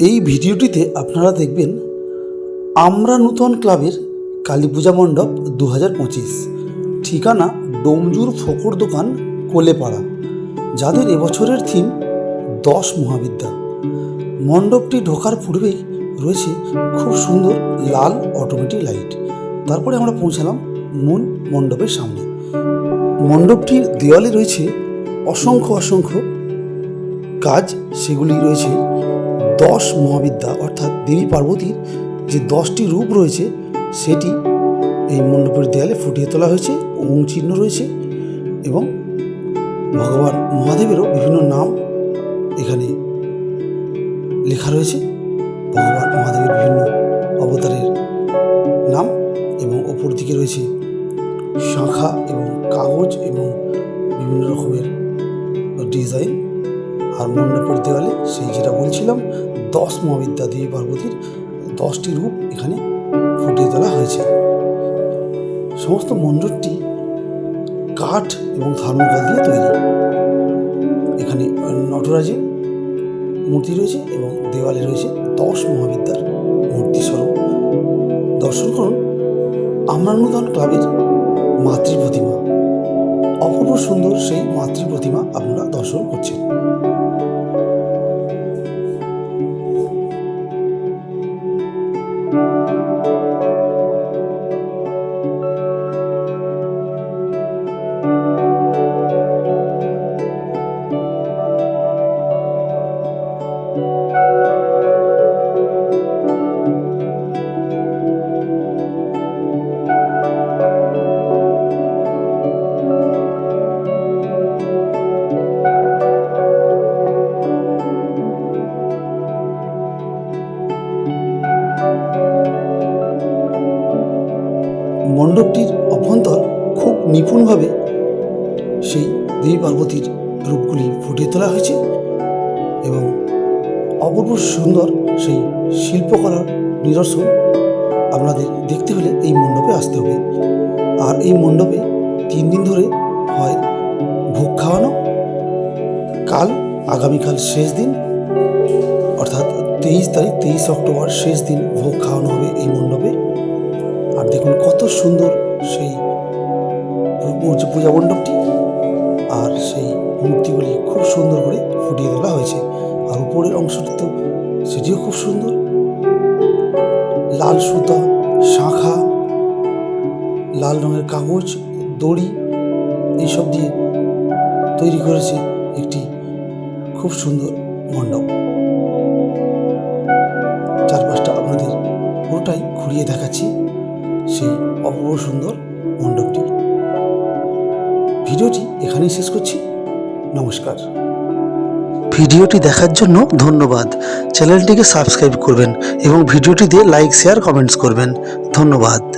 এই ভিডিওটিতে আপনারা দেখবেন আমরা নূতন ক্লাবের কালী পূজা মণ্ডপ দু হাজার পঁচিশ। ঠিকানা ডোমজুর ফকুর দোকান, কোলেপাড়া। যাদের এবছরের থিম দশ মহাবিদ্যা। মণ্ডপটি ঢোকার পূর্বেই রয়েছে খুব সুন্দর লাল অটোমেটিক লাইট। তারপরে আমরা পৌঁছালাম মূল মণ্ডপের সামনে। মণ্ডপটির দেওয়ালে রয়েছে অসংখ্য অসংখ্য কাজ। সেগুলি রয়েছে দশ মহাবিদ্যা অর্থাৎ দেবী পার্বতীর যে দশটি রূপ রয়েছে, সেটি এই মণ্ডপের দেয়ালে ফুটিয়ে তোলা হয়েছে ওম চিহ্ন রয়েছে এবং ভগবান মহাদেবেরও বিভিন্ন নাম এখানে লেখা রয়েছে। ভগবান মহাদেবের বিভিন্ন অবতারের নাম এবং ওপর দিকে রয়েছে শাঁখা এবং কাগজ এবং বিভিন্ন রকমের ডিজাইন আর মণ্ডপের দেওয়ালে সেই যেটা বলছিলাম, দশ মহাবিদ্যা দেবী পার্বতীর দশটি রূপ এখানে ফুটিয়ে তোলা হয়েছে। সমস্ত মণ্ডপটি কাঠ এবং থার্মোকল দিয়ে তৈরি। এখানে নটরাজের মূর্তি রয়েছে এবং দেওয়ালে রয়েছে দশ মহাবিদ্যার মূর্তি স্বরূপ। দর্শন করুন আমরা নূতন ক্লাবের মাতৃ প্রতিমা অপূর্ব সুন্দর সেই মাতৃ প্রতিমা আপনারা দর্শন করছেন। মণ্ডপটির অভ্যন্তর খুব নিপুণভাবে সেই দেবী পার্বতীর রূপগুলি ফুটিয়ে তোলা হয়েছে এবং অপূর্ব সুন্দর সেই শিল্পকলার নিদর্শন আপনাদের দেখতে হলে এই মণ্ডপে আসতে হবে। আর এই মণ্ডপে তিন দিন ধরে হয় ভোগ খাওয়ানো। কাল, আগামীকাল শেষ দিন, অর্থাৎ তেইশ তারিখ, তেইশ অক্টোবর শেষ দিন ভোগ খাওয়ানো হবে এই মণ্ডপে। আর দেখুন সুন্দর সেই পূজা মণ্ডপটি আর সেই মূর্তিগুলি খুব সুন্দর করে ফুটিয়ে তোলা হয়েছে। আর উপরের অংশটি তো সেটিও খুব সুন্দর। লাল সুতা, শাঁখা, লাল রঙের কাগজ, দড়ি এইসব দিয়ে তৈরি করেছে একটি খুব সুন্দর মণ্ডপ। চারপাশটা আপনাদের পুরোটাই ঘুরিয়ে দেখাচ্ছি। সেই অপূর্ব সুন্দর মণ্ডপটি ভিডিওটি এখানেই শেষ করছি। নমস্কার। ভিডিওটি দেখার জন্য ধন্যবাদ। চ্যানেলটিকে সাবস্ক্রাইব করবেন এবং ভিডিওটি দিয়ে লাইক, শেয়ার, কমেন্টস করবেন। ধন্যবাদ।